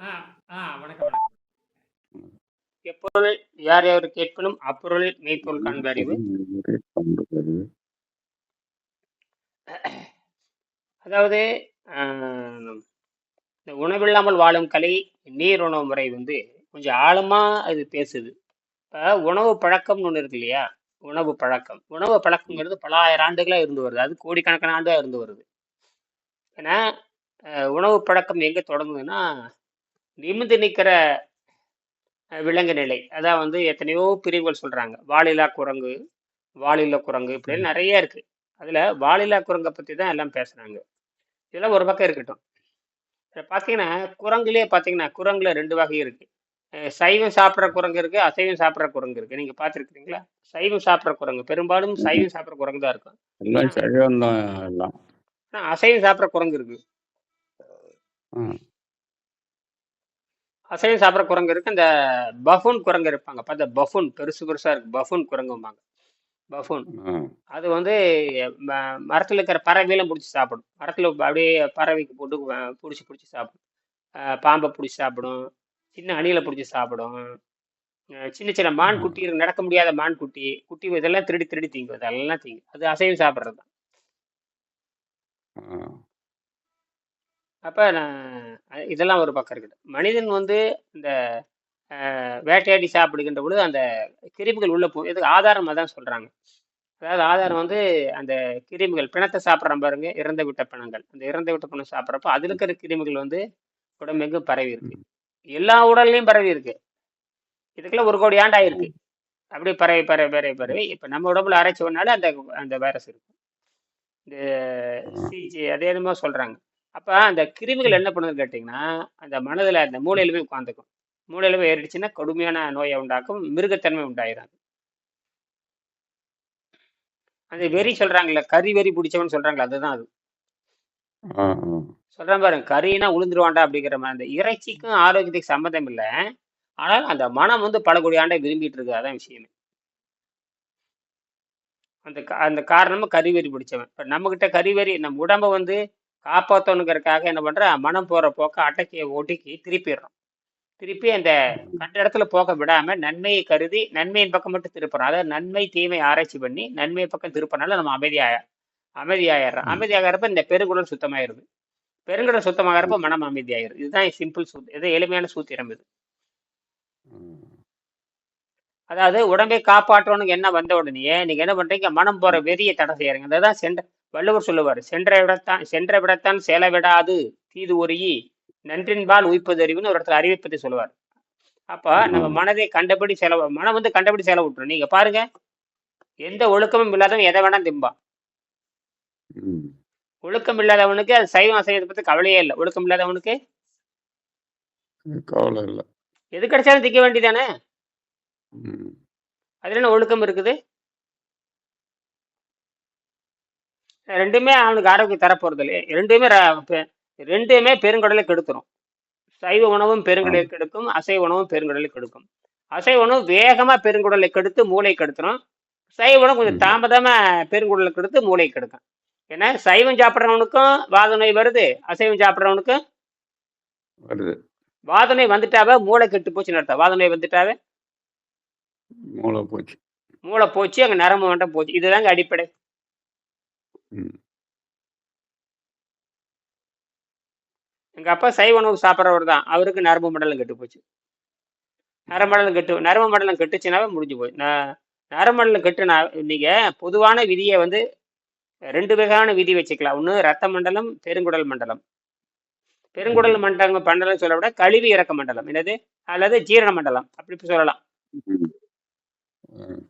வணக்கம், எப்பொருள் யார் யார் கேட்பினும் அப்பொருளில் மெய்ப்பொருள் காண்ப அறிவு அதாவது ஆஹ், இந்த உணவில்லாமல் வாழும் கலை நீர் உணவு முறை வந்து கொஞ்சம் ஆழமா அது பேசுது. இப்போ உணவு பழக்கம்னு ஒன்று இருக்கு இல்லையா? உணவு பழக்கம். உணவு பழக்கங்கிறது பல ஆயிரம் ஆண்டுகளாக இருந்து வருது. அது கோடிக்கணக்கான ஆண்டாக இருந்து வருது. ஏன்னா உணவு பழக்கம் எங்கே தொடங்குதுன்னா நிமிர்ந்து நிற்கிற விலங்கு நிலை. அதான் வந்து எத்தனையோ பிரிவுகள் சொல்றாங்க. வாலில்லா குரங்கு வாலில்லா குரங்கு இப்படின்னு நிறைய இருக்கு. அதுல வாலில்லா குரங்கை பத்தி தான் எல்லாம் பேசுறாங்க. இதெல்லாம் ஒரு பக்கம் இருக்கட்டும். இப்ப பாத்தீங்கன்னா குரங்குலயே பாத்தீங்கன்னா குரங்குல ரெண்டு வகை இருக்கு. அஹ் சைவம் சாப்பிட்ற குரங்கு இருக்கு அசைவம் சாப்பிட்ற குரங்கு இருக்கு. நீங்க பார்த்துருக்கீங்களா சைவம் சாப்பிட்ற குரங்கு. பெரும்பாலும் சைவம் சாப்பிட்ற குரங்கு தான் இருக்கும். எல்லாம் சைவம் தான் எல்லாம். ஆனா அசைவம் சாப்பிட்ற குரங்கு இருக்கு. ம். அசைவம் சாப்பிட்ற குரங்கு இருக்கு. இந்த பஃபூன் குரங்கு இருப்பாங்க. பார்த்தா பஃபூன். பெருசு பெருசா இருக்கு. பஃபூன் குரங்கும்பாங்க. பஃபூன். அது வந்து மரத்துல இருக்கிற பறவையெல்லாம் பிடிச்சி சாப்பிடும். மரத்துல அப்படியே பறவைக்கு போட்டு பிடிச்சி பிடிச்சி சாப்பிடும். பாம்பை பிடிச்சி சாப்பிடும். சின்ன அணிலை பிடிச்சி சாப்பிடும். சின்ன சின்ன மான். குட்டி நடக்க முடியாத மான் குட்டி குட்டி இதெல்லாம் திருடி திருடி திங்கும். இதெல்லாம் திங்கும். அது அசைவம் சாப்பிட்றது தான். அப்ப நான் இதெல்லாம் ஒரு பக்கம் இருக்குது. மனிதன் வந்து இந்த வேட்டையாடி சாப்பிடுகின்ற பொழுது அந்த கிருமிகள் உள்ள போ இதுக்கு ஆதாரம் அதான் சொல்றாங்க. அதாவது ஆதாரம் வந்து அந்த கிருமிகள் பிணத்தை சாப்பிட்றோம் பாருங்க இறந்து விட்ட பிணங்கள். அந்த இறந்து விட்ட பிணம் சாப்பிட்றப்ப அதுல இருக்கிற கிருமிகள் வந்து உடம்பெங்கும் பரவி இருக்கு. எல்லா உடல்லையும் பரவி இருக்கு. இதுக்கெல்லாம் ஒரு கோடி ஆண்டு ஆயிருக்கு அப்படியே பரவி பரவி பரவி பரவி இப்ப நம்ம உடம்புல ஆராய்ச்சி பண்ணாலும் அந்த அந்த வைரஸ் இருக்கு இந்த. சிஜி அதே என்னமோ சொல்றாங்க. அப்ப அந்த கிருமிகள் என்ன பண்ணுதுன்னு கேட்டிங்கன்னா அந்த மனதுல அந்த மூளையில போய் உட்காந்துக்கும் மூளையில போய் ஏறிடுச்சுன்னா கடுமையான நோயை உண்டாக்கும் மிருகத்தன்மை உண்டாயிரும் அந்த வெறி சொல்றாங்கல்ல கறி வெறி பிடிச்சவன் சொல்றாங்களே அதுதான் அது. சொல்றேன் பாருங்க கறினா உளுந்துருவாண்டா அப்படிங்கிற மாதிரி அந்த இறைச்சிக்கும் ஆரோக்கியத்துக்கு சம்மந்தம் இல்லை. ஆனால் அந்த மனம் வந்து பல கோடி ஆண்டை விரும்பிட்டு இருக்கு அதான் விஷயமே. அந்த அந்த காரணமும் கறிவெறி பிடிச்சவன். இப்போ நம்மகிட்ட கறிவெறி நம்ம உடம்ப வந்து காப்பாற்றணுங்கிறதுக்காக என்ன பண்ற மனம் போற போக்க அடக்கி ஒடுக்கி திருப்பிடுறோம். திருப்பி அந்த கண்ட இடத்துல போக விடாம நன்மையை கருதி நன்மையின் பக்கம் மட்டும் திருப்புறோம். அதாவது நன்மை தீமை ஆராய்ச்சி பண்ணி நன்மை பக்கம் திருப்பினால நம்ம அமைதியாய அமைதியாயிடுறோம். ம். அமைதியாகிறப்ப இந்த பெருங்குடல் சுத்தமாயிருது. பெருங்குடல் சுத்தமாகறப்ப மனம் அமைதியாயிருது இதுதான் சிம்பிள் சூத் இது எளிமையான சூத்திரம் இது. அதாவது உடம்பை காப்பாற்றணும்னு என்ன வந்த உடனே நீங்க என்ன பண்றீங்க? மனம் போற வெறியை தடை செய்யறீங்க. அதுதான் சென்ற வள்ளுவர் சொல்லுவார் சென்ற விடத்தான் சென்ற விடத்தான் செல விடாது தீது ஒருயி நன்றின்பால் உய்ப்பது அறிவுன்னு ஒரு இடத்துல அறிவிப்பதை சொல்லுவார். அப்ப நம்ம. மனதை கண்டபடி செலவு மனம் வந்து கண்டபடி செலவு விட்டுரும் நீங்க பாருங்க எந்த ஒழுக்கமும் இல்லாதவன் எதை வேணா திம்பான். ஒழுக்கம் இல்லாதவனுக்கு அது சைவம் அசைவத்தை பத்தி கவலையே இல்லை. ஒழுக்கம் இல்லாதவனுக்கு? கவலை இல்லை. எது கிடைச்சாலும் திக்க வேண்டியதானே ம். அதுல என்ன ஒழுக்கம் இருக்குது? ரெண்டுமே அவனுக்கு ஆரோக்கியம் தரப்போறது இல்லை ரெண்டுமே ரெண்டுமே பெருங்கடலை கெடுத்துரும். சைவ உணவும். பெருங்கடலை கெடுக்கும் அசைவ உணவும் பெருங்கடலை கெடுக்கும். அசைவ உணவு வேகமா பெருங்குடலை கெடுத்து மூளை கெடுத்துரும். சைவ உணவு கொஞ்சம். தாமதமா பெருங்குடலை கெடுத்து மூளை கெடுக்கும். ஏன்னா சைவம் சாப்பிட்றவனுக்கும் வாத நோய் வருது அசைவம் சாப்பிட்றவனுக்கும் வருது. வாத நோய் வந்துட்டாவே மூளை கெட்டு போச்சுன்னு அர்த்தம். வாத நோய் வந்துட்டாவே? மூளை போச்சு. மூளை போச்சு அங்க நரம்பு மண்டம் போச்சு. இதுதாங்க அடிப்படை. ம். எங்க அப்பா சைவ உணவு சாப்பிட்றவர் தான். அவருக்கு நரம்பு மண்டலம் கெட்டு போச்சு. நரம்பு மண்டலம் கெட்டு நரம்பு மண்டலம் கெட்டுச்சுனாவே முடிஞ்சு போய் நரம்பு மண்டலம் கெட்டுனா நீங்க பொதுவான விதியை வந்து ரெண்டு வகையான விதி வச்சுக்கலாம். ஒன்று ரத்த மண்டலம் பெருங்குடல் மண்டலம். பெருங்குடல் ம். மண்டலம் மண்டலம் சொல்ல விட கழிவு இறக்க மண்டலம். என்னது? அல்லது ஜீரண மண்டலம். அப்படி சொல்லலாம். ம்.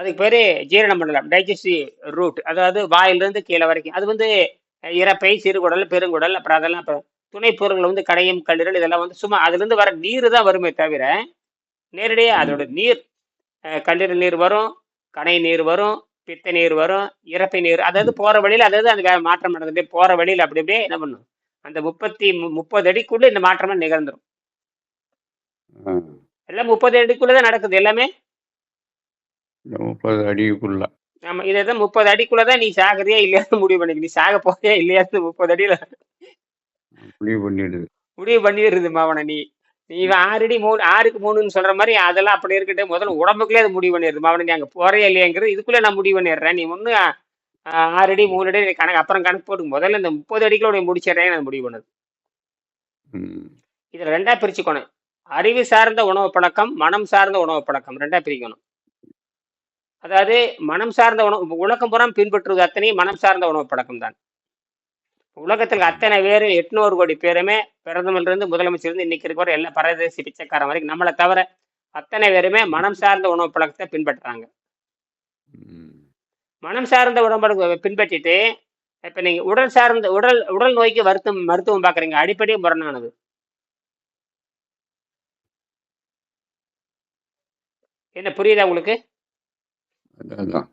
அதுக்கு பேரு ஜீரண மண்டலம் டைஜஸ்டிவ் ரூட் அதாவது வாயிலிருந்து கீழே வரைக்கும். அது வந்து இறப்பை சிறுகுடல் பெருங்குடல் அப்புறம் அதெல்லாம் அப்புறம் துணை பொருட்கள் வந்து கடையும் கல்லீரல் இதெல்லாம் வந்து சும்மா அதுலேருந்து வர நீர் தான் வருமே தவிர நேரடியாக. அதோட நீர் கல்லீரல் நீர் வரும் கணை நீர் வரும் பித்த நீர் வரும் இறப்பை நீர். அதாவது போற வழியில அதாவது அந்த மாற்றம் நடந்துட்டு போற வழியில அப்படி அப்படியே என்ன பண்ணும்? அந்த முப்பத்தி முப்பது அடிக்குள்ள இந்த மாற்றமே நிகழ்ந்துரும். ஆ. எல்லாம் முப்பது அடிக்குள்ள தான் நடக்குது எல்லாமே. இந்த முப்பது அடிக்குள்ள. ஆமா இதான் முப்பது அடிக்குள்ள தான் நீ சாகுறியா இல்லையான்னு முடிவு பண்ணிக்க. நீ சாக போறியா இல்லையான்னு முப்பது அடியில முடிவு பண்ணிடுது. முடிவு பண்ணிடுறதுமா அவனை நீ. நீ ஆறு அடி மூணு ஆறுக்கு மூணுன்னு சொல்ற மாதிரி அதெல்லாம் அப்படி இருக்கட்டும். முதல்ல உடம்புக்குள்ளே அது முடிவு பண்ணிடுதுமா அவனை நீ அங்கே போறே இல்லையாங்கிறது இதுக்குள்ளே நான் முடிவு பண்ணிடுறேன். நீ ஒன்று ஆறு அடி மூணு அடி நீ கணக்கு அப்புறம் கணக்கு போட்டு முதல்ல இந்த முப்பது அடிக்குள்ள முடிச்சிடுறேன் நான் முடிவு பண்ணுது. இதில் ரெண்டா பிரிச்சுக்கணும். அறிவு சார்ந்த உணவு பழக்கம் மனம் சார்ந்த உணவு பழக்கம் ரெண்டா பிரிக்கணும். அதாவது மனம் சார்ந்த உணவு உலகம் புறம் பின்பற்றுவது அத்தனை மனம் சார்ந்த உணவு பழக்கம் தான் உலகத்தில் அத்தனை பேர் எட்நூறு கோடி பேருமே பிரதமர்ல இருந்து முதலமைச்சர் இருந்து இன்னைக்கு இருக்கிற எல்லா பரதேசி பிச்சைக்காரன் வரைக்கும் நம்மளை தவிர அத்தனை பேருமே மனம் சார்ந்த உணவு பழக்கத்தை பின்பற்றுறாங்க. மனம் சார்ந்த உணவு பழக்கத்தை பின்பற்றிட்டு இப்ப நீங்க உடல் சார்ந்த உடல் உடல் நோய்க்கு வருத்தம் மருத்துவம் பாக்குறீங்க அடிப்படை முரணானது. என்ன புரியுதா உங்களுக்கு? அதான்.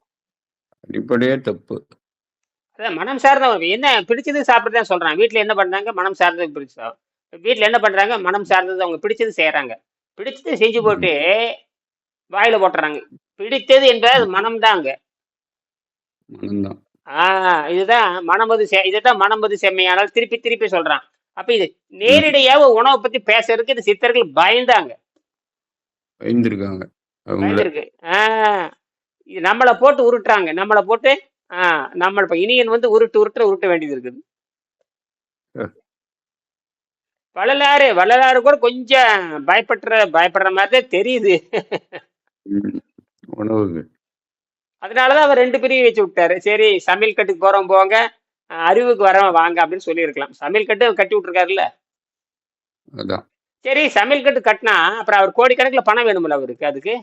அடிப்படையே தப்பு. அதான் மனம் சார்ந்த உணவு என்ன பிடிச்சது சாப்பிட்டு சொல்றான் வீட்டில் என்ன பண்றாங்க? மனம் சார்ந்தது பிடிச்சா வீட்டில் என்ன பண்றாங்க? மனம் சார்ந்தது அவங்க பிடிச்சது செய்யறாங்க பிடிச்சது செஞ்சு போட்டு வாயில போட்டுறாங்க. பிடித்தது என்பது மனம்தாங்க. மனம்தான். ஆஹ் இதுதான் மனமது இதுதான் மனமது செம்மையானால் திருப்பி திருப்பி சொல்றான். அப்ப இது நேரடியாக உணவை பத்தி பேசுறதுக்கு இந்த சித்தர்கள் பயந்தாங்க. பயந்துருக்காங்க. பயந்துருக்கு. ஆஹ் நம்மளை போட்டு உருட்டுறாங்க. நம்மளை போட்டு ஆஹ் நம்ம இப்ப இனியன் வந்து உருட்டு உருட்டு உருட்ட வேண்டியது இருக்குது. வள்ளலாறு வள்ளலாறு கூட கொஞ்சம் பயப்படுற பயப்படுற மாதிரி தெரியுது. அதனாலதான் அவர் ரெண்டு பிரிவு வச்சு விட்டாரு. சரி சமையல் கட்டுக்கு போறோம் போங்க. அறிவுக்கு வரவன் வாங்க அப்படின்னு சொல்லியிருக்கலாம். சமையல் கட்டு கட்டி விட்டுருக்காருல்ல. சரி சமையல் கட்டு கட்டினா அப்புறம் அவர் கோடிக்கணக்கில் பணம் வேணும்ல அவருக்கு அதுக்கு?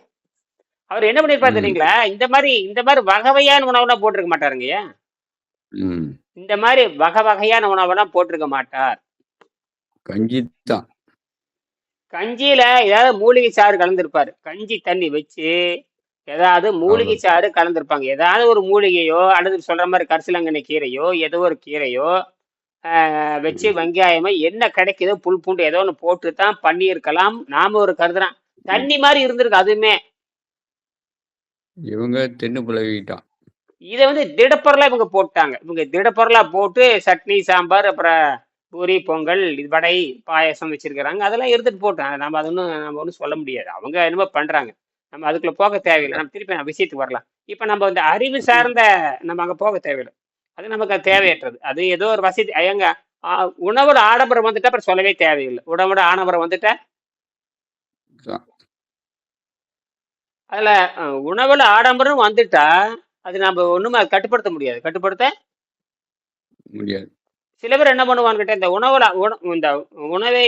அவர் என்ன பண்ணிருப்பாரு. தெரியுங்களா? இந்த மாதிரி இந்த மாதிரி வகை வகையான உணவுலாம் போட்டிருக்க மாட்டாருங்கய்யா ம். இந்த மாதிரி வகை வகையான உணவெல்லாம் போட்டிருக்க மாட்டார். கஞ்சி தான் கஞ்சியில ஏதாவது மூலிகை சாறு கலந்திருப்பாரு. கஞ்சி தண்ணி வச்சு ஏதாவது மூலிகை சாறு கலந்திருப்பாங்க. ஏதாவது ஒரு மூலிகையோ அல்லது சொல்ற மாதிரி கரிசலாங்கண்ணி கீரையோ ஏதோ ஒரு கீரையோ வச்சு வெங்காயமோ என்ன கிடைக்குதோ புல் பூண்டு ஏதோ ஒன்று போட்டு தான் பண்ணியிருக்கலாம். நாம ஒரு கருதுறான் தண்ணி மாதிரி இருந்திருக்கு அதுவுமே. இவங்க தென்னு பழகிட்டான் இதை வந்து திடப்பொருளா இவங்க போட்டாங்க. இவங்க திடப்பொருளா போட்டு சட்னி சாம்பார் அப்புறம் பூரி பொங்கல் இது வடை பாயாசம் வச்சிருக்கிறாங்க. அதெல்லாம் எடுத்துட்டு போட்டோம். நம்ம அது ஒன்றும் நம்ம ஒன்றும் சொல்ல முடியாது. அவங்க என்னமோ பண்றாங்க. நம்ம அதுக்குள்ள போக தேவையில்லை. நம்ம திருப்பி நம்ம விஷயத்துக்கு வரலாம். இப்போ நம்ம இந்த அறிவு சார்ந்த நம்ம அங்கே போக தேவையில்லை. அது நமக்கு அது தேவையற்றது. அது ஏதோ ஒரு வசதி. எங்க உணவோட ஆடம்பரம் வந்துட்டா அப்புறம் சொல்லவே தேவையில்லை. உணவோட ஆடம்பரம் வந்துட்டா. அதுல உணவுல ஆடம்பரம் வந்துட்டா அது நம்ம ஒண்ணுமே அது கட்டுப்படுத்த முடியாது. கட்டுப்படுத்த முடியாது. சில பேர் என்ன பண்ணுவான்னு கேட்டா இந்த உணவுல உண- இந்த உணவை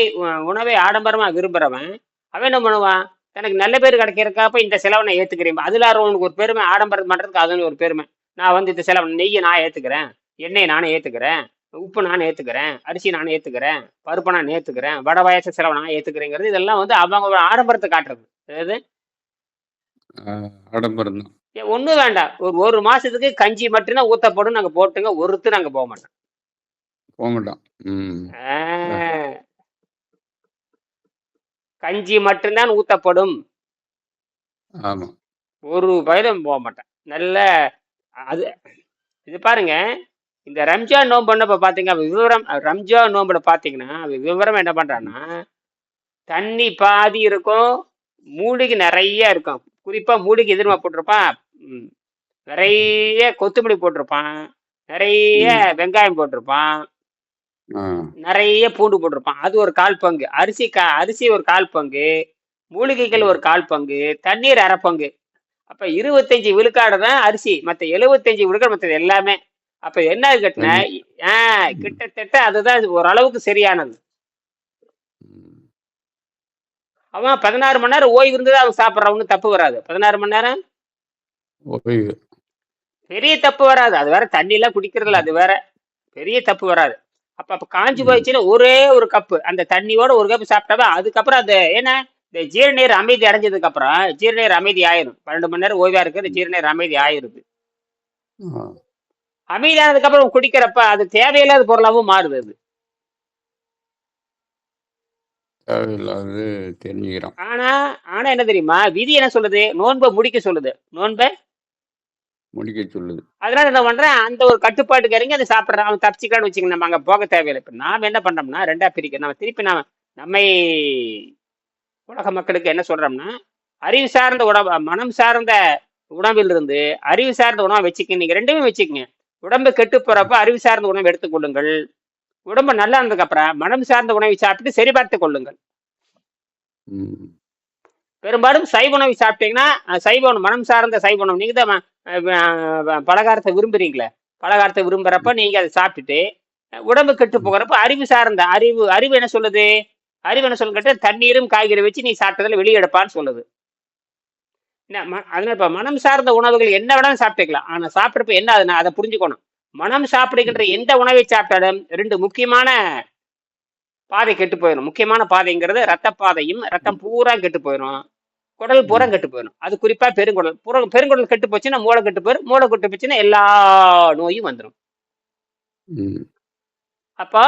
உணவை ஆடம்பரமா விரும்புறவன் அவன் என்ன பண்ணுவான்? தனக்கு நல்ல பேர் கிடைக்கிறக்காப்ப இந்த செலவை நான் ஏத்துக்கிறேன். அதுல அவனுக்கு ஒரு பெருமை ஆடம்பரம் பண்றதுக்கு அது ஒரு பெருமை. நான் வந்து இந்த செலவு நெய்யை நான் ஏத்துக்கிறேன் எண்ணெயை நானே ஏத்துக்கிறேன் உப்பு நான் ஏத்துக்கிறேன் அரிசி நான் ஏத்துக்கிறேன் பருப்பை நான் ஏத்துக்கிறேன் வடை பாயாச செலவை நான் ஏத்துக்கிறேங்கிறது இதெல்லாம் வந்து அவங்க ஆடம்பரத்தை காட்டுறது. அதாவது ஆடம்பரம் தான். ஒண்ணும் வேண்டாம். ஒரு ஒரு மாசத்துக்கு கஞ்சி மட்டும்தான் ஊத்தப்படும் நாங்க போட்டுங்க ஒருத்தர் நாங்க போக மாட்டோம். போக மாட்டான் ம். ஆ. கஞ்சி மட்டும்தான் ஊத்தப்படும். ஆமா. ஒரு பயிலும் போக மாட்டேன் நல்ல அது இது பாருங்க இந்த ரம்ஜான் நோன்பு பண்ணப்ப பாத்தீங்க விவரம் ரம்ஜான் நோம்புல பாத்தீங்கன்னா விவரம் என்ன பண்றான்னா தண்ணி பாதி இருக்கும் மூலிகை நிறைய இருக்கும். குறிப்பா மூலிகை எதிர்மா போட்டிருப்பான். நிறைய கொத்தமல்லி போட்டிருப்பான். நிறைய வெங்காயம் போட்டிருப்பான். நிறைய பூண்டு போட்டிருப்பான். அது ஒரு கால் பங்கு. அரிசி கா அரிசி ஒரு கால் பங்கு. மூலிகைகள் ஒரு கால் பங்கு. தண்ணீர் அரை பங்கு. அப்ப இருபத்தஞ்சு விழுக்காடு தான் அரிசி. மத்த எழுபத்தஞ்சு விழுக்காடு மற்றது எல்லாமே. அப்ப என்ன கேட்டினா ஆஹ் கிட்டத்தட்ட அதுதான் ஓரளவுக்கு சரியானது ம். அவன் பதினாறு மணி நேரம் ஓய்வு இருந்தது அவன் சாப்பிட்றவனு தப்பு வராது. பதினாறு மணி நேரம்? பெரிய தப்பு வராது. அது வேற தண்ணி எல்லாம் குடிக்கிறதுல அது வேற. பெரிய தப்பு வராது. அப்ப அப்ப காஞ்சு. போயிடுச்சுன்னா ஒரே ஒரு கப்பு. அந்த தண்ணியோட ஒரு கப் சாப்பிட்டாவே அதுக்கப்புறம் அந்த ஏன்னா இந்த ஜீரநீர் அமைதி அடைஞ்சதுக்கு அப்புறம் ஜீரநீர் அமைதி ஆயிரும். பன்னெண்டு மணி நேரம் ஓய்வா இருக்கிறது ஜீரநீர் அமைதி ஆயிருது ஆ. அமைதி ஆனதுக்கு அப்புறம் குடிக்கிறப்ப அது தேவையில்லாத பொருளாவும் மாறுது அது. தேவையில்லாது தெரிஞ்சுக்கிறான் ஆனா ஆனா என்ன தெரியுமா? விதி என்ன சொல்லுது? நோன்பை முடிக்க சொல்லுது. நோன்பை முடிக்க சொல்லுது. அதனால என்ன பண்றேன்? அந்த ஒரு கட்டுப்பாட்டுக்கு இறங்கி அதை சாப்பிட்றேன் அவன் தப்பிச்சுக்கிறான்னு வச்சுக்க நம்ம அங்க போக தேவையில்லை. இப்ப நாம என்ன பண்றோம்னா ரெண்டா பிரிக்க. நம்ம திருப்பி நாம நம்மை உலக மக்களுக்கு என்ன சொல்றோம்னா அறிவு சார்ந்த உணவு மனம் சார்ந்த உணவில் இருந்து அறிவு சார்ந்த உணவை வச்சுக்க நீங்க ரெண்டுமே வச்சுக்கங்க. உடம்பு கெட்டு போறப்ப அறிவு சார்ந்த உணவை எடுத்துக்கொள்ளுங்கள் உடம்பு நல்லா இருந்ததுக்கு அப்புறம் மனம் சார்ந்த உணவை சாப்பிட்டு சரி பார்த்துக் கொள்ளுங்கள் பெரும்பாலும் சைவ உணவை சாப்பிட்டீங்கன்னா சைவ உணவு மனம் சார்ந்த சைவ உணவு நீங்க தான் பலகாரத்தை விரும்புறீங்களே? பலகாரத்தை விரும்புறப்ப நீங்க அதை சாப்பிட்டுட்டு உடம்பு கெட்டு போகிறப்ப அறிவு சார்ந்த அறிவு அறிவு என்ன சொல்லுது? அறிவு என்ன சொல்லுன்னு கேட்டா தண்ணீரும் காய்கறி வச்சு நீ சாப்பிட்டதில் வெளியே எடுப்பான்னு சொல்லுது. என்ன ம- அதனால இப்ப மனம் சார்ந்த உணவுகள் என்ன வேணாலும் சாப்பிட்டுக்கலாம். ஆனா சாப்பிட்றப்ப என்ன அதுனா அதை புரிஞ்சுக்கணும். மனம் சாப்பிடுகின்ற எந்த உணவை சாப்பிட்டாலும் ரெண்டு முக்கியமான பாதை கெட்டு போயிடும் முக்கியமான பாதைங்கிறது ரத்த பாதையும் ரத்தம் பூரா கெட்டு போயிடும் குடல் பூரா கெட்டு போயிடும் அது குறிப்பா பெருங்குடல். புற பெருங்குடல் கெட்டு போச்சுன்னா மூளை கெட்டு போயிடும் மூளை கெட்டு போச்சுன்னா எல்லா நோயும் வந்துடும் அப்போ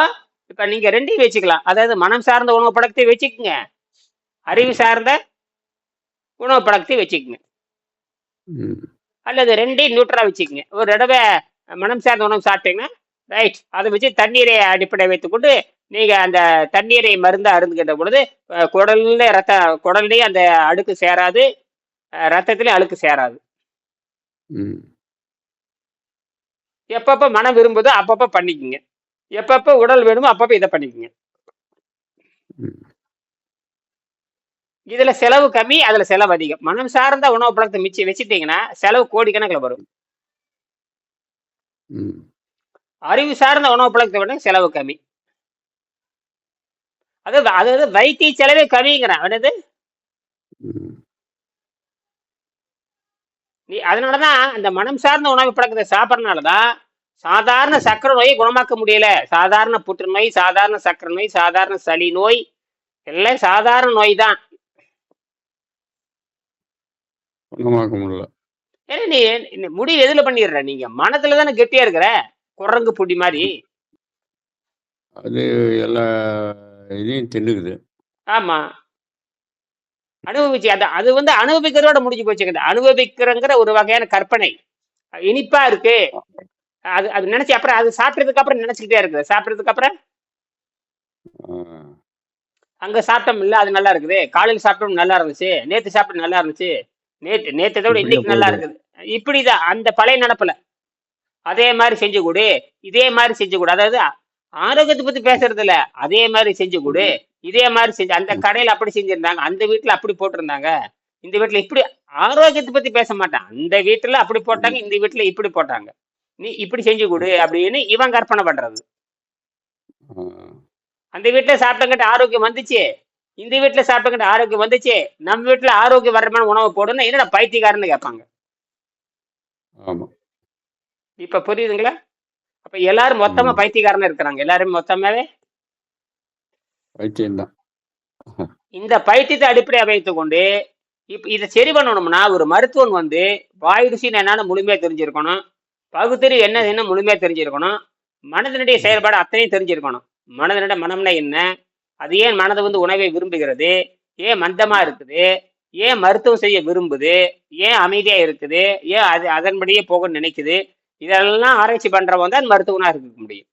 இப்ப நீங்க ரெண்டையும் வச்சுக்கலாம். அதாவது மனம் சார்ந்த உணவு பழக்கத்தை வச்சுக்கோங்க. அறிவு சார்ந்த உணவு பழக்கத்தை வச்சுக்கோங்க. அல்லது ரெண்டையும் நியூட்ரலா வச்சுக்கோங்க. ஒரு தடவை மனம் சார்ந்த உணவு சாப்பிட்டீங்கன்னா ரைட் அதை வச்சு தண்ணீரை அடிப்படை வைத்துக்கொண்டு நீங்க அந்த தண்ணீரை மருந்து அருந்துகின்ற பொழுது குடல்ல ரத்த குடல்லையும் அந்த அழுக்கு சேராது ரத்தத்திலையும் அழுக்கு சேராது. எப்பப்ப மனம் விரும்புதோ அப்பப்ப பண்ணிக்கோங்க. எப்பப்ப உடல் வேணுமோ அப்பப்ப இதை பண்ணிக்கோங்க. இதுல செலவு கம்மி அதுல செலவு அதிகம். மனம் சார்ந்த உணவு பழக்கத்தை மிச்சம் வச்சுட்டீங்கன்னா செலவு கோடிக்கணக்கில் வரும். அறிவு சார்ந்த உணவு பழக்கத்தை விட செலவு கம்மி. அதாவது அதாவது வைத்திய செலவே கம்மிங்கிறேன். என்னது? நீ அதனாலதான் அந்த மனம் சார்ந்த உணவு பழக்கத்தை சாப்பிட்றதுனாலதான் சாதாரண சக்கரை நோயை குணமாக்க முடியல. சாதாரண புற்றுநோய் சாதாரண சக்கரை நோய் சாதாரண சளி நோய் எல்லாம் சாதாரண நோய் தான். குணமாக்க முடியல. ஏன்னா நீ முடிவு எதுல பண்ணிடுற? நீங்க மனத்துல தானே கெட்டியா இருக்கிற? குரங்கு புடி மாதிரி. அது எல்லா இதையும் தின்னுக்குது. ஆமா. அனுபவிச்சு அது அது வந்து அனுபவிக்கிறதோட முடிஞ்சு போச்சுங்க அனுபவிக்கிறங்கிற ஒரு வகையான கற்பனை. இனிப்பா இருக்கு. அது அது நினைச்சு அப்புறம் அது சாப்பிட்டதுக்கு அப்புறம் நினைச்சுக்கிட்டே இருக்குது. சாப்பிட்டதுக்கு அப்புறம்? அங்க சாப்பிட்டோம் இல்ல அது நல்லா இருக்குது. காலையில் சாப்பிட்டோம் நல்லா இருந்துச்சு. நேத்து சாப்பிட்டு நல்லா இருந்துச்சு. நேத்து நேத்தை விட இன்னைக்கு நல்லா இருக்குது. இப்படிதான் அந்த பழைய நினப்புல. அதே மாதிரி செஞ்சு கொடு இதே மாதிரி செஞ்சு கொடு. அதாவது ஆரோக்கியத்தை பத்தி பேசுறது இல்ல அதே மாதிரி செஞ்சு கொடு இதே மாதிரி செஞ்சு அந்த கடையில அப்படி செஞ்சிருந்தாங்க அந்த வீட்டுல அப்படி போட்டிருந்தாங்க. இந்த வீட்டுல இப்படி ஆரோக்கியத்தை பத்தி பேச மாட்டான். அந்த வீட்டுல அப்படி போட்டாங்க இந்த வீட்டுல இப்படி போட்டாங்க. நீ இப்படி செஞ்சு கொடு அப்படின்னு இவன் கற்பனை பண்றது. அந்த வீட்டுல சாப்பிட்டங்கிட்ட ஆரோக்கியம் வந்துச்சு. இந்த வீட்டுல சாப்பிட்டங்கிட்ட ஆரோக்கியம் வந்துச்சு நம்ம வீட்டுல ஆரோக்கியம் வர்றமான உணவு போடுன்னா என்னடா பைத்தியக்காரன்னு கேட்பாங்க. ஆமா. இப்ப புரியுதுங்களா? அப்ப எல்லாரும் மொத்தமா பைத்தியக்காரனா இருக்கிறாங்க. எல்லாரும் மொத்தமாவே? வைத்தியம்தான் இந்த பைத்தியத்தை அடிப்படையா வைத்துக் கொண்டு இப்ப இதை சரி பண்ணணும்னா ஒரு மருத்துவன் வந்து வாய் ருசின்னு என்னன்னு முழுமையா தெரிஞ்சிருக்கணும். பகுத்தறிவு என்ன என்ன முழுமையா தெரிஞ்சிருக்கணும். மனதினுடைய செயல்பாடு அத்தனையும் தெரிஞ்சிருக்கணும். மனதினுடைய மனம்னா என்ன? அது ஏன் மனது வந்து உணவை விரும்புகிறது? ஏன் மந்தமா இருக்குது? ஏன் மருத்துவம் செய்ய விரும்புது? ஏன் அமைதியா இருக்குது? ஏன் அது அதன்படியே போக நினைக்குது? இதெல்லாம் ஆராய்ச்சி பண்றவன் தான் மருத்துவனா இருக்க முடியும்.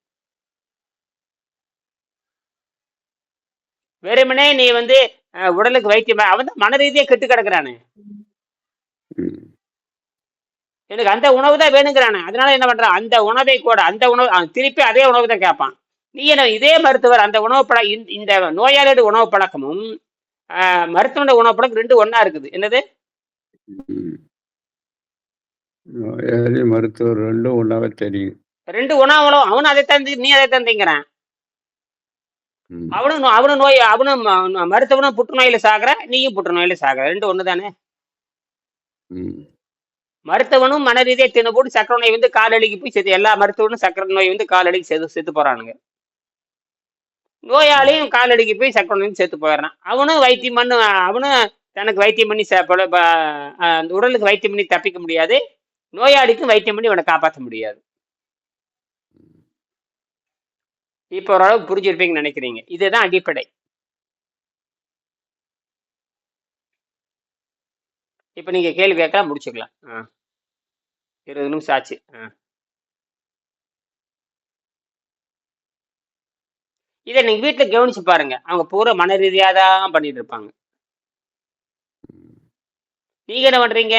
வெறுமனே நீ வந்து உடலுக்கு வைத்தியம் அவன் தான் மன ரீதியா கெட்டு கிடக்குறானே. எனக்கு அந்த உணவு தான் வேணுங்கிறானே. அதனால என்ன பண்றான்? அந்த உணவை கூட அந்த உணவு திருப்பி அதே உணவு தான் கேட்பான். இதே மருத்துவர் அந்த உணவு பழ இந்த நோயாளியோட உணவு பழக்கமும் மருத்துவனோட உணவு பழக்கம் ரெண்டு ஒண்ணா இருக்குது. என்னது? நோயாளி மருத்துவர் ரெண்டும் ஒன்றாவே தெரியும். ரெண்டு உணவு அவனும் அதை தந்து நீ அதை தந்திங்கிறான் அவனும் அவனும் நோய் அவனும் மருத்துவனும் புற்றுநோயில சாகுற நீயும் புற்றுநோயில சாகுற ரெண்டு ஒண்ணு தானே? மருத்துவனும் மன ரீதியா தின்னு போட்டு சக்கரை நோய் வந்து காலடிக்கு போய் செத்து எல்லா மருத்துவனும் சக்கரை நோய் வந்து காலடிக்கு செத்து செத்து போறானுங்க. நோயாளியும் காலடிக்கு போய் சக்கரை சேர்த்து போயிடுறான். அவனும் வைத்தியம் பண்ணு அவனும் தனக்கு வைத்தியம் பண்ணி ச- அந்த உடலுக்கு வைத்தியம் பண்ணி தப்பிக்க முடியாது. நோயாளிக்கும் வைத்தியம் பண்ணி இவனை காப்பாற்ற முடியாது. இப்போ ஓரளவுக்கு புரிஞ்சிருப்பீங்கன்னு நினைக்கிறீங்க. இதுதான் அடிப்படை. இப்போ நீங்க கேள்வி கேட்கலாம் முடிச்சுக்கலாம். ஆ. இருபது நிமிஷம் ஆச்சு. ஆ. இதை நீங்க வீட்டுல கவனிச்சு பாருங்க. அவங்க பூரா மன ரீதியா தான் பண்ணிட்டு இருப்பாங்க. நீங்க என்ன பண்றீங்க?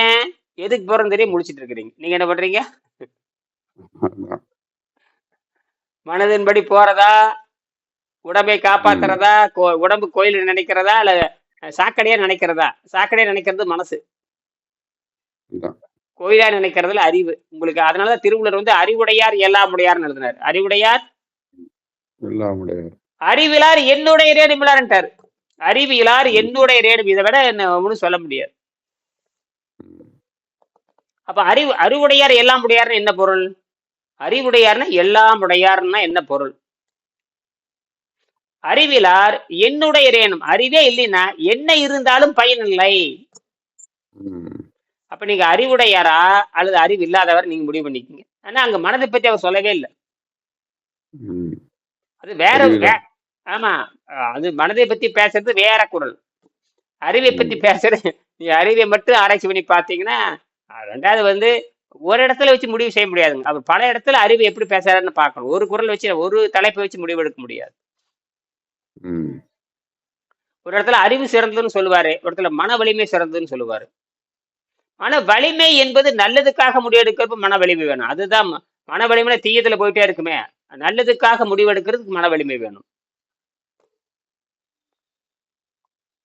எதுக்கு போறோம் தெரியும் முடிச்சிட்டு இருக்கிறீங்க. நீங்க என்ன பண்றீங்க. மனதின்படி போறதா? உடம்பை. காப்பாத்துறதா? உடம்பு கோயில் நினைக்கிறதா? இல்ல சாக்கடையா நினைக்கிறதா? சாக்கடையா நினைக்கிறது மனசு. கோயிலா நினைக்கிறதுல அறிவு. உங்களுக்கு அதனாலதான் திருவள்ளுவர் வந்து அறிவுடையார் எல்லாம் உடையார்னு எழுதினார். அறிவுடையார் எல்லாம் உடையவர். அறிவிலார் என்னுடைய ரேணுமிலார்ன்ட்டார் அறிவியலார் என்னுடைய ரேணும் இதை விட என்ன ஒன்றும் சொல்ல முடியாது. அப்ப அறிவு அறிவுடையார் எல்லாம் உடையார்னு என்ன பொருள் அறிவுடையார்னா எல்லாம் உடையார்னா என்ன பொருள் அறிவிலார் என்னுடைய ரேணும் அறிவே இல்லைன்னா என்ன இருந்தாலும் பயனில்லை ம். அப்ப நீங்க அறிவுடையாரா அல்லது அறிவு இல்லாதவர் நீங்க முடிவு பண்ணிக்கங்க ஆனா அங்க மனதை பத்தி அவர் சொல்லவே இல்லை. அது வேற ஆமா அது மனதை பத்தி பேசுறது வேற குரல். அறிவை பத்தி. பேசுறது நீ அறிவை மட்டும் ஆராய்ச்சி பண்ணி பார்த்தீங்கன்னா ரெண்டாவது வந்து ஒரு இடத்துல வச்சு முடிவு செய்ய முடியாதுங்க. அவர் பல இடத்துல அறிவு எப்படி பேசுறாருன்னு பார்க்கணும். ஒரு குரல் வச்சு ஒரு தலைப்பை வச்சு முடிவு எடுக்க முடியாது. ஒரு இடத்துல அறிவு சிறந்ததுன்னு சொல்லுவாரு ஒரு இடத்துல மன வலிமை சிறந்ததுன்னு சொல்லுவாரு. மன வலிமை என்பது நல்லதுக்காக முடிவெடுக்கிறப்ப மன வலிமை வேணும். அதுதான் மன வலிமையில தீயத்துல போயிட்டே இருக்குமே. நல்லதுக்காக முடிவெடுக்கிறதுக்கு மன வலிமை வேணும்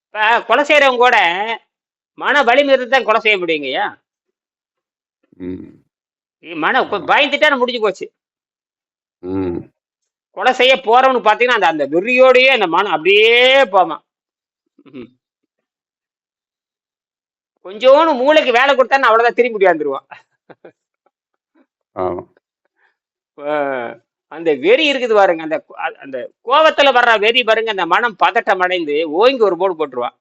இப்ப கொலை செய்யறவங்க கூட மன வலிமை இருந்து தான் கொலை செய்ய முடியுங்கய்யா. மன இப்ப பயந்துட்டா முடிஞ்சு போச்சு. கொலை செய்ய போறவனு பாத்தீங்கன்னா அந்த அந்த வெறியோடயே அந்த மனம் அப்படியே போவான். கொஞ்சோண்டு மூளைக்கு வேலை கொடுத்தான்னு அவ்வளவுதான் திரும்பி முடியாந்துருவான் ஆமா. அந்த வெறி இருக்குது பாருங்க அந்த அந்த கோவத்துல வர்ற வெறி பாருங்க அந்த மனம் பதட்டம் அடைந்து ஓங்கி ஒரு போடு போட்டுருவான்.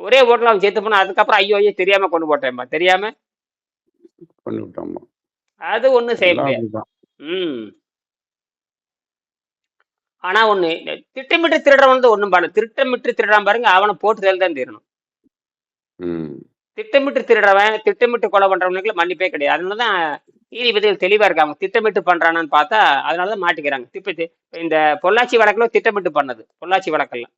ஒரே ஓட்டுல அவன் செத்து போனா அதுக்கப்புறம் ஐயோ ஐயோ தெரியாம கொண்டு போட்டேன்பா தெரியாம. அது ஒண்ணும் செய்ய முடியாது அப்படிதான். ம் ஆனா ஒண்ணு திட்டமிட்டு திருடுறவன் வந்து ஒண்ணும் பண்ண திட்டமிட்டு திருடாம பாருங்க அவனை போட்டு தான் தீரணும். திட்டமிட்டு திருடுறவன் திட்டமிட்டு கொலை பண்றவனுக்கு மன்னிப்பே கிடையாது அதனாலதான் நீதிபதிகள் தெளிவா இருக்காங்க. திட்டமிட்டு பண்றானான்னு பார்த்தா அதனாலதான் மாட்டிக்கிறாங்க. திப்பி இந்த பொள்ளாச்சி வழக்குல திட்டமிட்டு பண்ணது. பொள்ளாச்சி வழக்கெல்லாம்.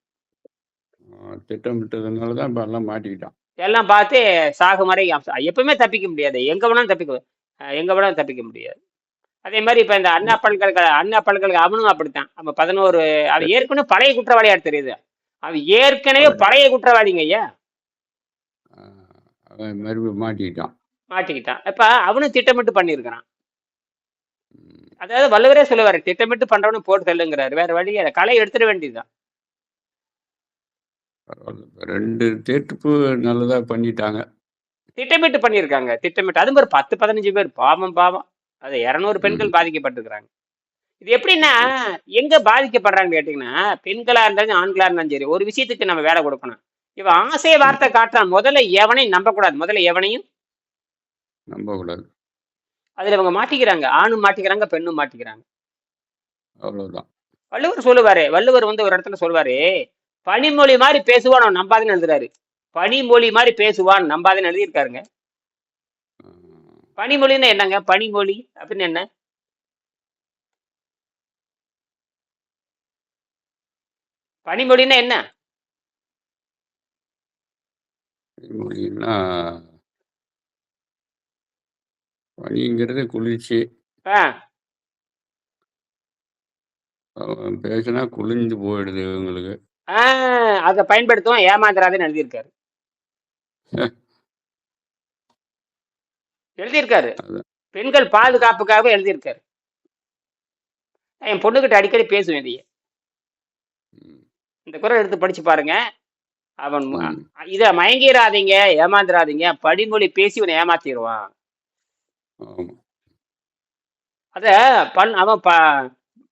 திட்டமிட்டதுனால தான் இப்போ எல்லாம் மாட்டிக்கிட்டான். எல்லாம் பார்த்து சாகு மாதிரி அம்சம். எப்பவுமே தப்பிக்க முடியாது. எங்க வேணாலும் தப்பிக்க எங்க வேணாலும் தப்பிக்க முடியாது. அதே மாதிரி இப்ப இந்த அண்ணா பல்கலைக்கழக அண்ணா பல்கலைக்கழக அவனும் அப்படித்தான். நம்ம பதினோரு அவன் ஏற்கனவே பழைய குற்றவாளியா தெரியுது. அவன் ஏற்கனவே பழைய குற்றவாளிங்க ஐயா. மாட்டிக்கிட்டான். மாட்டிக்கிட்டான். இப்ப அவனும் திட்டமிட்டு பண்ணியிருக்கிறான். அதாவது வள்ளுவரே சொல்லுவாரு திட்டமிட்டு பண்றவனு போட்டு தள்ளுங்கிறாரு வேற வழி இல்லை. களை எடுத்துட வேண்டியதுதான். 2 தீர்ப்பு நல்லதா பண்ணிட்டாங்க. திட்டமிட்டு பண்ணியிருக்காங்க. திட்டமிட்டு அது ஒரு பத்து பதினஞ்சு பேர். பாவம் பாவம். அது இருநூறு. பெண்கள் பாதிக்கப்பட்டிருக்கிறாங்க. இது எப்படின்னா எங்க பாதிக்கப்படுறாங்கன்னு கேட்டீங்கன்னா பெண்களா இருந்தாலும் ஆண்களா இருந்தாலும் சரி ஒரு விஷயத்துக்கு நம்ம வேலை கொடுக்கணும். இவன் ஆசை வார்த்தை காட்டுறான். முதல்ல எவனையும் நம்பக்கூடாது. முதல்ல எவனையும் நம்பக்கூடாது. அதுல இவங்க மாட்டிக்கிறாங்க. ஆணும் மாட்டிக்கிறாங்க பெண்ணும் மாட்டிக்கிறாங்க. அவ்வளவுதான். வள்ளுவர் சொல்லுவாரு. வள்ளுவர் வந்து ஒரு இடத்துல சொல்லுவாரு பனிமொழி மாதிரி பேசுவான் அவன் நம்பாதுன்னு எழுதுறாரு. பனிமொழி மாதிரி பேசுவான் நம்பாதுன்னு எழுதியிருக்காருங்க. பனிமொழின்னா என்னங்க? பனிமொழி அப்படின்னு என்ன? பனிமொழின்னா என்ன? மொழின்னா பனிங்கிறது குளிர்ச்சி. பேசினா குளிர்ந்து போயிடுது இவங்களுக்கு. அதை பயன்படுத்துவோம் ஏமாந்துராதுன்னு எழுதியிருக்காரு எழுதியிருக்காரு. பெண்கள் பாதுகாப்புக்காகவே எழுதியிருக்காரு என் பொண்ணுகிட்ட அடிக்கடி பேசுவேன் இதையே. இந்த குரல் எடுத்து படிச்சு பாருங்க அவன். இத மயங்கிராதீங்க ஏமாந்துராதீங்க படிமொழி பேசி இவனை ஏமாத்திடுவான் ஆமா. அத பண் அவன் ப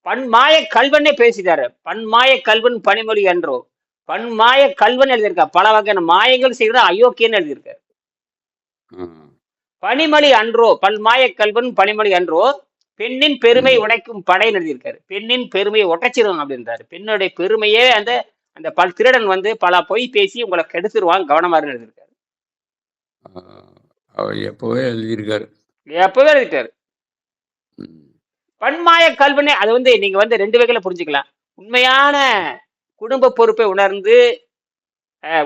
பன்மாய கல்வனே பேசிட்டாரு. பன்மாய கல்வன் பனிமொழி என்றோ பன்மாய கல்வன் எழுதியிருக்கா. பல வகையான மாயங்கள் செய்கிற அயோக்கியன்னு எழுதியிருக்காரு ஆ. பனிமொழி அன்றோ பல்மாய கல்வன் பனிமொழி அன்றோ பெண்ணின் பெருமை ம். உடைக்கும் படைன்னு எழுதியிருக்காரு. பெண்ணின் பெருமையை உடைச்சிரும் அப்படின்றாரு. பெண்ணுடைய பெருமையே அந்த அந்த பல் திருடன் வந்து பல பொய் பேசி உங்களை கெடுத்துருவான் கவனமா இருன்னு எழுதியிருக்காரு. அவர் எப்போவே எழுதியிருக்காரு. எப்பவே எழுதிட்டாரு. பன்மாய கல்வனே அது வந்து நீங்க வந்து ரெண்டு வகையில புரிஞ்சுக்கலாம். உண்மையான குடும்ப பொறுப்பை உணர்ந்து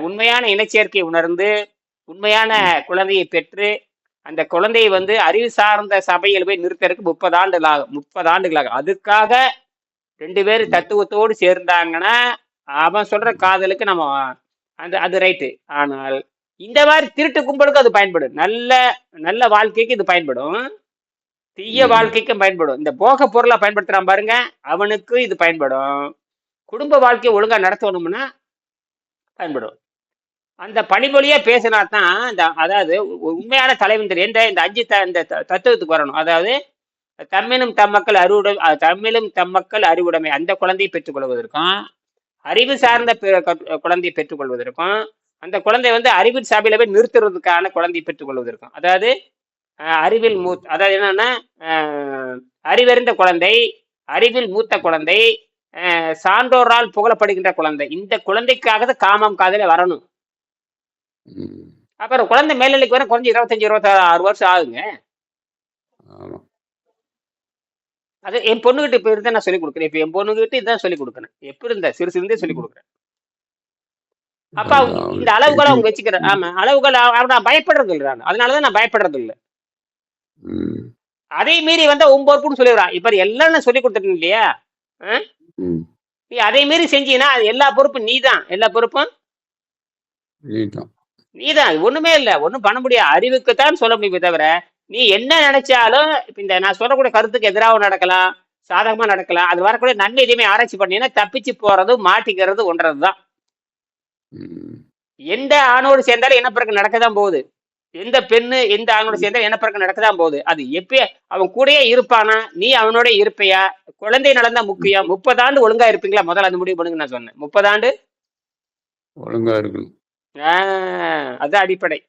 உண்மையான இனச்சேர்க்கையை உணர்ந்து உண்மையான குழந்தையை பெற்று அந்த குழந்தையை வந்து அறிவு சார்ந்த சபையில் போய் நிறுத்தறதுக்கு முப்பது ஆண்டுகள் ஆகும். முப்பது ஆண்டுகள் ஆகும். அதுக்காக ரெண்டு பேரும் தத்துவத்தோடு சேர்ந்தாங்கன்னா அவன் சொல்ற காதலுக்கு நம்ம அந்த அது ரைட்டு ஆனால் இந்த மாதிரி திருட்டு கும்பலுக்கு அது பயன்படும். நல்ல நல்ல வாழ்க்கைக்கு இது பயன்படும். தீய. வாழ்க்கைக்கும் பயன்படும். இந்த போக பொருளா பயன்படுத்துறான் பாருங்க அவனுக்கு இது பயன்படும். குடும்ப வாழ்க்கையை ஒழுங்கா நடத்தணும்னா பயன்படும். அந்த பணிமொழியே பேசினா தான் இந்த அதாவது உண்மையான தலைவன் தெரியும். எந்த இந்த அஞ்சு த இந்த த- தத்துவத்துக்கு வரணும். அதாவது தம்மிலும் தம்மக்கள் அறிவுடை தம்மிலும் தம்மக்கள் அறிவுடைமை அந்த குழந்தையை பெற்றுக்கொள்வதற்கும் அறிவு சார்ந்த குழந்தையை பெற்றுக்கொள்வதற்கும் அந்த குழந்தை வந்து அறிவின் சபையில போய் நிறுத்துறதுக்கான குழந்தையை பெற்றுக்கொள்வதற்கும் அதாவது அஹ், அறிவில் மூ அதாவது என்னன்னா அறிவறிந்த குழந்தை அறிவில் மூத்த குழந்தை சான்றோரால் புகழப்படுகின்ற குழந்தை. இந்த குழந்தைக்காக காமம் காதல வரணும். அப்புறம் குழந்தை மேல்நிலைக்கு வர குறைஞ்சி இருபத்தஞ்சு இருபத்தாறு வருஷம் ஆகுங்க. அது என் பொண்ணுகிட்ட இப்ப இருந்தா நான் சொல்லிக் கொடுக்குறேன். இப்ப என் பொண்ணுகிட்ட இதான் சொல்லிக் கொடுக்கணும் எப்படி இருந்தா சிறு சிறுந்தே சொல்லிக் கொடுக்குறேன். அப்ப இந்த அளவுகளை அவங்க வச்சுக்கிறேன் ஆமா அளவுகள் நான் பயப்படுறது இல்லை நான் அதனாலதான் நான் பயப்படுறது இல்லை. அதே மீறி வந்தா பொறுப்புன்னு சொல்லிடுறான் இப்ப எல்லாம் நான் சொல்லி கொடுத்துட்டேன் இல்லையா. நீ அதே மீறி செஞ்சீங்கன்னா அது எல்லா பொறுப்பும் நீதான் எல்லா பொறுப்பும் நீதான் ஒண்ணுமே இல்ல ஒண்ணும் பண்ண முடியாது அறிவுக்குத்தான் சொல்ல முடியுமே தவிர நீ என்ன நினைச்சாலும் இப்ப இந்த நான் சொல்லக்கூடிய கருத்துக்கு எதிராக நடக்கலாம் சாதகமா நடக்கலாம் அது வரக்கூடிய நன்மை எதுவுமே ஆராய்ச்சி பண்ணீங்கன்னா தப்பிச்சு போறது மாட்டிக்கிறது ஒன்றதுதான். எந்த ஆணோடு சேர்ந்தாலும் இனப்பெருக்கம் நடக்க தான் போகுது. எந்த பெண்ணு எந்த ஆணோடு சேர்ந்தாலும் இனப்பெருக்கம் நடக்க தான் போகுது. அது எப்ப அவன் கூடயே இருப்பானா? நீ அவனோட இருப்பையா? குழந்தை நலம் தான் முக்கியம் முப்பது ஆண்டு ஒழுங்கா இருப்பீங்களா? முதல்ல அந்த முடிவு பண்ணுங்க நான் சொன்னேன். முப்பது ஆண்டு? ஒழுங்கா இருக்கணும். ஆஹ், அது அடிப்படை.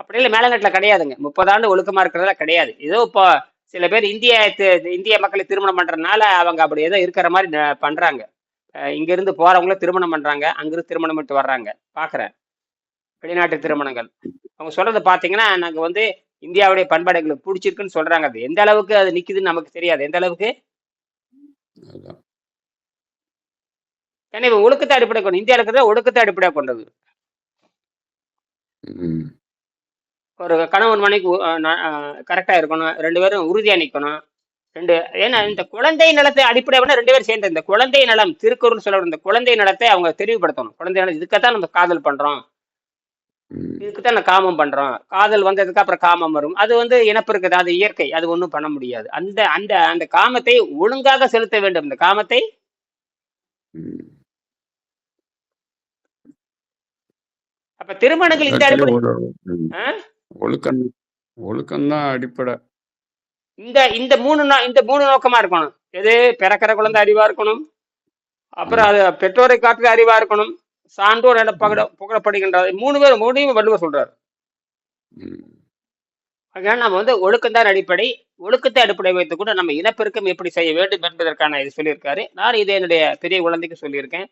அப்படி இல்லை மேலங்கட்டில் கிடையாதுங்க. முப்பது ஆண்டு ஒழுக்கமா இருக்கிறதுல கிடையாது. ஏதோ இப்போ சில பேர் இந்திய இந்திய மக்களை திருமணம் பண்றதுனால அவங்க அப்படி ஏதோ இருக்கிற மாதிரி பண்றாங்க. அஹ் இங்க இருந்து போறவங்கள திருமணம் பண்றாங்க. அங்கிருந்து திருமணம் விட்டு வர்றாங்க. பாக்குறேன். வெளிநாட்டு திருமணங்கள். அவங்க சொல்றதை பாத்தீங்கன்னா நாங்க வந்து இந்தியாவுடைய பண்பாடு எங்களுக்கு பிடிச்சிருக்குன்னு சொல்றாங்க. அது எந்த அளவுக்கு அது நிக்குதுன்னு நமக்கு தெரியாது. எந்த அளவுக்கு? ஏன்னா இவன் ஒழுக்கத்தை அடிப்படை கொண்டு இந்தியா இருக்கிறத ஒழுக்கத்தை அடிப்படையாக கொண்டது. ஒரு கணவன் மனைக்கு கரெக்டா இருக்கணும். ரெண்டு பேரும் உறுதியா நிக்கணும். ரெண்டு ஏன்னா இந்த குழந்தை நலத்தை அடிப்படை பண்ண ரெண்டு பேரும் சேர்ந்து இந்த குழந்தை நலம் திருக்குறள் சொல்ல இந்த குழந்தை நலத்தை அவங்க தெளிவுபடுத்தணும் குழந்தை நலம் இதுக்கத்தான் நம்ம காதல் பண்றோம். இதுக்குத்தான் நம்ம காமம் பண்றோம். காதல் வந்ததுக்கு அப்புறம் காமம் வரும். அது வந்து இனப்பெருக்குது அது இயற்கை அது ஒன்றும் பண்ண முடியாது. அந்த அந்த அந்த காமத்தை ஒழுங்காக செலுத்த வேண்டும். இந்த காமத்தை. அப்ப திருமணங்கள் இந்த அடிப்படை? ஒழுக்கம் ஒழுக்கம்தான் அடிப்படை. இந்த இந்த மூணு இந்த மூணு நோக்கமா இருக்கணும். எது? பிறக்கிற குழந்தை அறிவா இருக்கணும். அப்புறம் அது பெற்றோரை காட்டுற அறிவா இருக்கணும். சான்றோர் பகட புகழப்படுகின்றது மூணு பேர் மூணையும் வள்ளுவர் சொல்றாரு. அதனால நம்ம வந்து ஒழுக்கம்தான் அடிப்படை. ஒழுக்கத்தை அடிப்படை வைத்துக் கூட நம்ம இனப்பெருக்கம் எப்படி செய்ய வேண்டும் என்பதற்கான இது சொல்லியிருக்காரு. நான் இதை என்னுடைய பெரிய குழந்தைக்கு சொல்லியிருக்கேன்.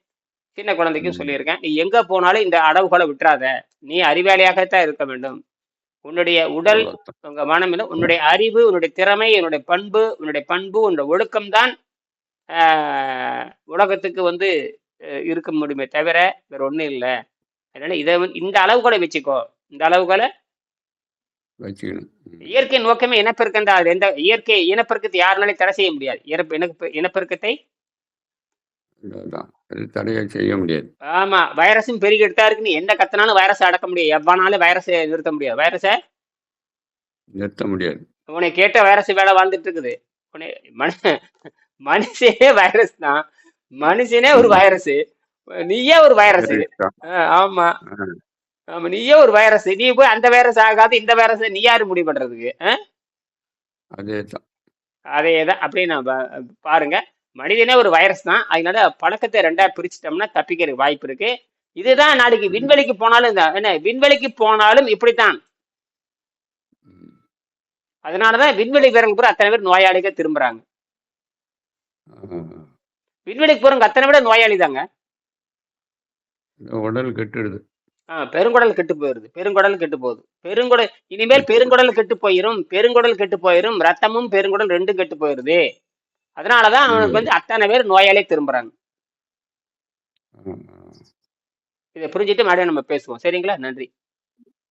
சின்ன குழந்தைக்கும். சொல்லியிருக்கேன். நீ எங்க போனாலும் இந்த அடவுகளை விட்டுறாத. நீ அறிவாளியாகத்தான் இருக்க வேண்டும். உன்னுடைய உடல். உங்க மனம் இல்லை உன்னுடைய அறிவு உன்னுடைய திறமை உன்னுடைய பண்பு உன்னுடைய பண்பு உன்னுடைய ஒழுக்கம்தான் ஆஹ், உலகத்துக்கு வந்து இருக்க முடியுமே தவிர வேற ஒண்ணும் இல்லை. அதனால இதை வந்து- இந்த அளவுகளை வச்சுக்கோ. இந்த அளவுகளை. இயற்கை நோக்கமே இனப்பெருக்கம் தான். அது எந்த இயற்கை இனப்பெருக்கத்தை யாருனாலையும் தடை செய்ய முடியாது. இனப்பெருக்கத்தை தடையை செய்ய முடியாது. ஆமா வைரஸும் பெருகிட்டு தான் இருக்கு. நீ என்ன கத்தினாலும் வைரஸை அடக்க முடியாது. எவ்வளோனாலும் வைரஸை நிறுத்த முடியாது. வைரஸை நிறுத்த முடியாது. உன்னை கேட்ட வைரஸ் வேலை வாழ்ந்துட்டு இருக்குது. உன்னை மனு மனுஷனே வைரஸ் தான். மனுஷனே ஒரு வைரஸ். நீயே ஒரு வைரஸ். ஆமா. ஆமா நீயே ஒரு வைரஸ். நீ போய் அந்த வைரஸ் ஆகாது இந்த வைரஸ். நீ யாரு முடிவு பண்றதுக்கு? அதேதான். அதே தான் அப்படியே நான் பாருங்க. மனிதனே ஒரு வைரஸ் தான். அதனால பழக்கத்தை ரெண்டா பிரிச்சிட்டோம்னா தப்பிக்கிறதுக்கு வாய்ப்பு இருக்கு. இதுதான் நாளைக்கு விண்வெளிக்கு போனாலும் என்ன விண்வெளிக்கு போனாலும் இப்படித்தான். அதனாலதான் விண்வெளி வீரர்கள் பூரா அத்தனை பேர் நோயாளிக திரும்புறாங்க. விண்வெளிக்கு போறவங்க அத்தனை விட நோயாளி தாங்க உடல் கெட்டுடுது. ஆ பெருங்குடல் கெட்டு போயிருது. பெருங்குடல் கெட்டு போகுது. பெருங்குடல் இனிமேல் பெருங்குடல் கெட்டு போயிரும். பெருங்குடல் கெட்டு போயிரும். ரத்தமும் பெருங்குடல் ரெண்டும் கெட்டு போயிருது. அதனாலதான் அவனுக்கு. வந்து அத்தனை பேர் நோயாலே திரும்புறாங்க. இதை புரிஞ்சுட்டு மறுபடியும் நம்ம பேசுவோம் சரிங்களா நன்றி